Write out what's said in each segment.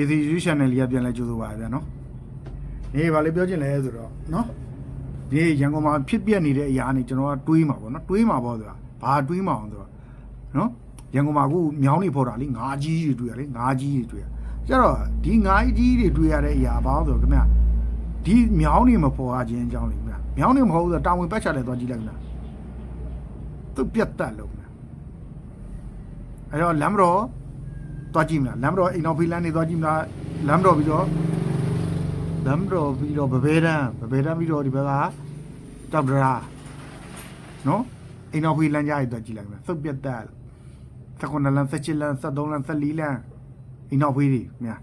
KC YouTube channel လေးကပြန်လဲကြိုးဆိုပါဗျာနော်ဒီဘာလေးပြောချင်လဲဆိုတော့နော်ဒီရန်ကုန်မှာဖြစ်ပြနေတဲ့အရာနေကျွန်တော်ကတွေးမှာပေါ့နော်တွေးမှာပေါ့ဆိုတာဘာတွေးမှာအောင်ဆိုတော့နော်ရန်ကုန်မှာအခုမြောင်းနေဖော်တာလေငါးကြီးတွေတွေ့ရလေငါးကြီးတွေတွေ့ရကျတော့ဒီငါးကြီးတွေတွေ့ရတဲ့အရာဘာလို့ဆိုတော့ခင်ဗျဒီမြောင်းနေမဖော်ရခြင်းအကြောင်းလေခင်ဗျမြောင်းနေမဟုတ်ဘူးဆိုတော့တာဝန်ပတ်ချတယ်သွားကြည့်လိုက်ခင်ဗျသူပြတ်တက်လို့ခင်ဗျအဲ့တော့လမ်းမတော် သွားကြည့်မလားလမ်းမတော်အိမ်တော်ဖီလန်းနေသွားကြည့်မလားလမ်းမတော်ပြီးတော့လမ်းမတော်ပြီးတော့ဗဘဲတန်းဗဘဲတန်းပြီးတော့ဒီဘက်ကတောက်ဒရာနော်အိမ်တော်ဖီလန်းကြားရသွားကြည့်လိုက်ခင်ဗျသုတ်ပြတ်တက်လို့သကွန်လန်းဆက်ချစ်လန်းဆက်သုံးလန်းဆက်လီလန်းအိမ်တော်ဖီတွေမြာ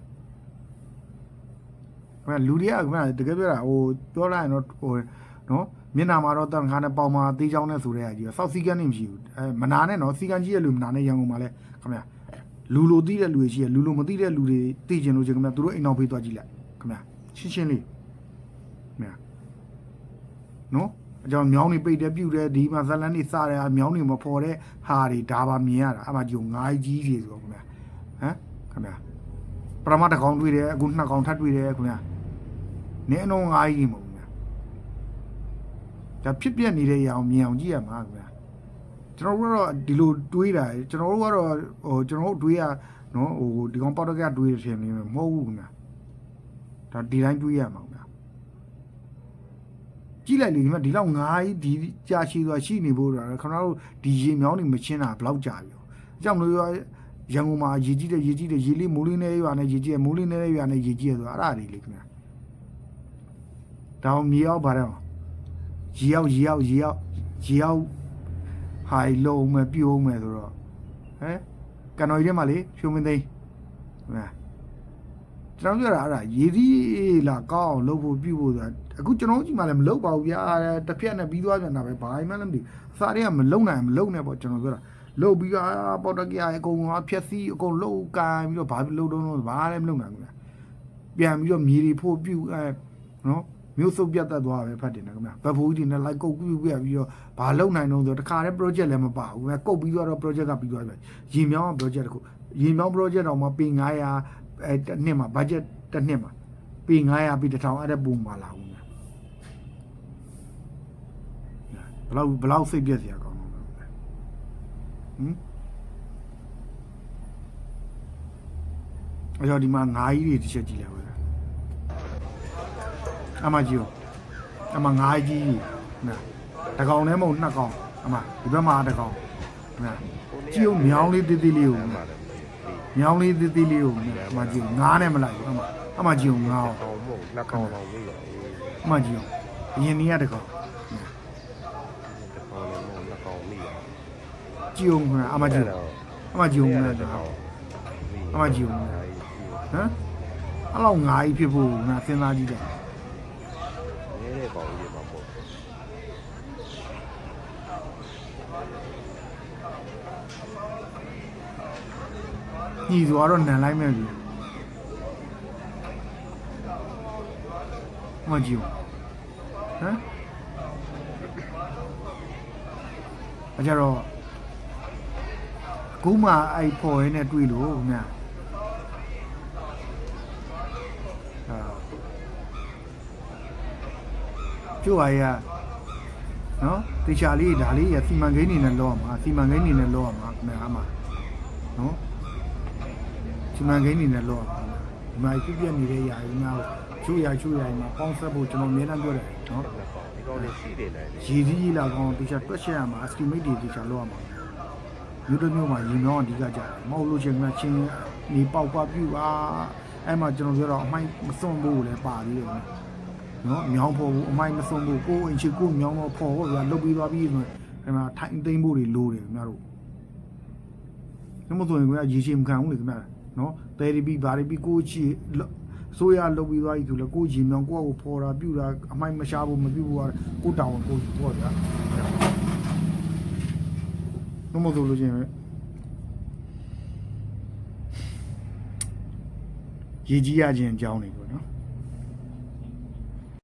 ခင်ဗျလူတွေကခင်ဗျတကယ်ပြောတာဟိုပြောလိုက်ရင်တော့ဟိုနော်မျက်နာမှာတော့တန်ခါနဲ့ပေါင်မာသေးချောင်းနဲ့ဆိုတဲ့အကြီးဆောက်စီကန်နေမရှိဘူးအဲမနာနဲ့နော်စီကန်ကြီးရဲ့လူမနာနဲ့ရန်ကုန်မှာလဲခင်ဗျ လူလိုသိတဲ့လူတွေရှိရလူလိုမသိတဲ့လူတွေသိကျင်လို့ချင်းခင်ဗျသူတို့အိမ်တော်ဖေးသွားကြည့်လိုက်ခင်ဗျရှင်းရှင်းလေးခင်ဗျနော်အကြောင်းမြောင်းနေပိတ်တယ်ပြုတ်တယ်ဒီမှာဇလန်းနေစားတယ်မြောင်းနေမဖော်တဲ့ဟာတွေဒါပါမြင်ရတာအမှကြုံငါးကြီးတွေဆိုတော့ခင်ဗျဟမ်ခင်ဗျပရမတ်တစ်ကောင်တွေ့တယ်အခုနှစ်ကောင်ထပ်တွေ့တယ်ခင်ဗျနင်းအလုံးငါးကြီးမဟုတ်ဘူးခင်ဗျဒါဖြစ်ပြနေတဲ့ရအောင်မြင်အောင်ကြည့်ရမှာခင်ဗျ ကျွန်တော်တို့ကတော့ဒီလိုတွေးတာကျွန်တော်တို့ကတော့ဟိုကျွန်တော်တို့တွေးရနော်ဟိုဒီကောင်ပေါက်တက်ကတွေးတယ်ထင်နေမဟုတ်ဘူးခင်ဗျဒါဒီတိုင်းတွေးရမှာခင်ဗျကြည့်လိုက်လေဒီမှာဒီလောက်ငါးကြီးဒီကြာရှိသွားရှိနေဖို့တော့ခင်ဗျားတို့ဒီရေမြောင်းနေမချင်းတာဘယ်လောက်ကြာပြီအကြောင်းလို့ရန်ကုန်မှာရေကြီးတဲ့ရေကြီးတဲ့ရေလေးမိုးလေးနဲ့ရွာနဲ့ရေကြီးတဲ့မိုးလေးနဲ့ရွာနဲ့ရေကြီးရဆိုအဲ့ဒါတွေလေခင်ဗျာတောင်မြေအောင်ဗါတယ်ရေရောက်ရေရောက်ရေရောက်ရေရောက် ဟာလုံးမဲ့ပြုံးမဲ့ဆိုတော့ဟဲကန်တော်ကြီးထဲမှာလေဖြိုးမင်းသိန်းဟဲ့ကျွန်တော်ပြောတာအဲ့ဒါရေဒီလာကောင်းအောင်လုပ်ဖို့ပြုဖို့ဆိုတာအခုကျွန်တော်ကြီးမှလည်းမလုပ်ပါဘူးဗျာတစ်ဖြက်နဲ့ပြီးသွားပြန်တာပဲဘာမှလည်းမသိဘူးအစားတွေကမလုံနိုင်မလုံနဲ့ပေါ့ကျွန်တော်ပြောတာလုတ်ပြီးတော့ပေါ်တော့ကြအကုန်လုံးဖြက်စီးအကုန်လုတ်ကန်ပြီးတော့ဘာလို့လုံတော့ဘာလည်းမလုံနိုင်ဘူးဗျာပြန်ပြီးတော့မြေတွေဖို့ပြုအဲနော် မျိုးစုပ်ပြတ်သက်သွားပဲဖတ်တယ်နော်ခင်ဗျာဘဖိုးကြီးတွေနဲ့လိုက်ကုတ်ပြုတ်ပြပြီးတော့ဘာလုံနိုင်တော့ဆိုတခါတည်း project လည်းမပါဘူးဗျာကုတ်ပြီးတော့ project ကပြီးသွားပြီရေမြောင်း project တခုရေမြောင်း project တော့မှပေ900အဲတစ်နှစ်မှာ budget တစ်နှစ်မှာပေ900ပြီး1000အဲ့ဒါပုံပါလာဘူးဗျာဘလောက်ဘလောက်စိတ်ပြည့်စရာကောင်းတော့ဟမ်အဲ့တော့ဒီမှာငါးကြီးတွေတစ်ချက်ကြည့်လိုက်ပါလား အမကြီးရောအမငါးကြီးကြီးနာတကောင်နဲ့မဟုတ်နှစ်ကောင်အမဒီဘက်မှာတကောင်နာကြည့်ဦးမြောင်းလေးတိတိလေးကိုမြောင်းလေးတိတိလေးကိုအမကြီးငါးနဲ့မလိုက်ဘူးအမအမကြီးကိုငါးအောင်ကောင်မဟုတ်လက်ကောင်တော့မေးရအေးအမကြီးရောအရင်နေ့ကတကောင်တကောင်လည်းမဟုတ်လက်ကောင်မေးရကြည့်ဦးခဏအမကြီးရောအမကြီးကိုငါးတတာကောင်အမကြီးကိုငါးဟမ်အဲ့လောက်ငါးကြီးဖြစ်ဖို့ငါစဉ်းစားကြည့်တယ် နည်းတဲ့ကောင်ကြီးတွေမှာပေါ့ညီဆိုတော့နန်လိုက်မဲ့ပြီမကြည့်ဘူးဟမ်အကြတော့အခုမှအဲ့ဖော်ရင်းနဲ့တွေ့လို့ခင်ဗျာ ကျိုးအရာနော်တေချာလေးဒါလေးရစီမံကိန်းနေနဲ့လောရမှာစီမံကိန်းနေနဲ့လောရမှာခင်ဗျာအမနော်စီမံကိန်းနေနဲ့လောဒီမှာပြည့်ပြည့်နေတဲ့ຢာကြီးများကိုချူရချူရမှာပေါင်းဆက်ဖို့ကျွန်တော်အများအားပြောတယ်နော်ဒီကောင်လေးရှိတယ်လည်းရည်စည်းကြီးလာကောင်းတေချာတွက်ချက်ရမှာ estimate တွေတေချာလုပ်ရမှာမြို့တစ်မြို့မှာရင်တော့အဓိကကြတယ်မဟုတ်လို့ချင်းကချင်းနေပေါက်ပွားပြူပါအဲ့မှာကျွန်တော်ပြောတော့အမိုင်းမစွန့်ဖို့လည်းပါသေးတယ် နော်မြောင်းဖို့အမိုင်းမစွန့်ဖို့ကိုယ်အင်ချီကိုမြောင်းတော့ဖို့ဗျာလုတ်ပြီးသွားပြီးဆိုရင်ဒီမှာထိုင်သိမ်းဖို့တွေလိုတယ်ခင်ဗျားတို့နမဆိုရင်ကရေချင်မခံဘူးလေခင်ဗျာနော်တယ်ရီပီဘာရီပီကိုချီဆိုရလုတ်ပြီးသွားပြီဆိုလဲကိုချီမြောင်ကိုယ့်ကိုဖော်တာပြူတာအမိုက်မရှားဘူးမပြူဘူးကိုတောင်းကိုပေါ့ဗျာနမဆိုလို့ချင်းရေကြီးရခြင်းအကြောင်းတွေပေါ့နော်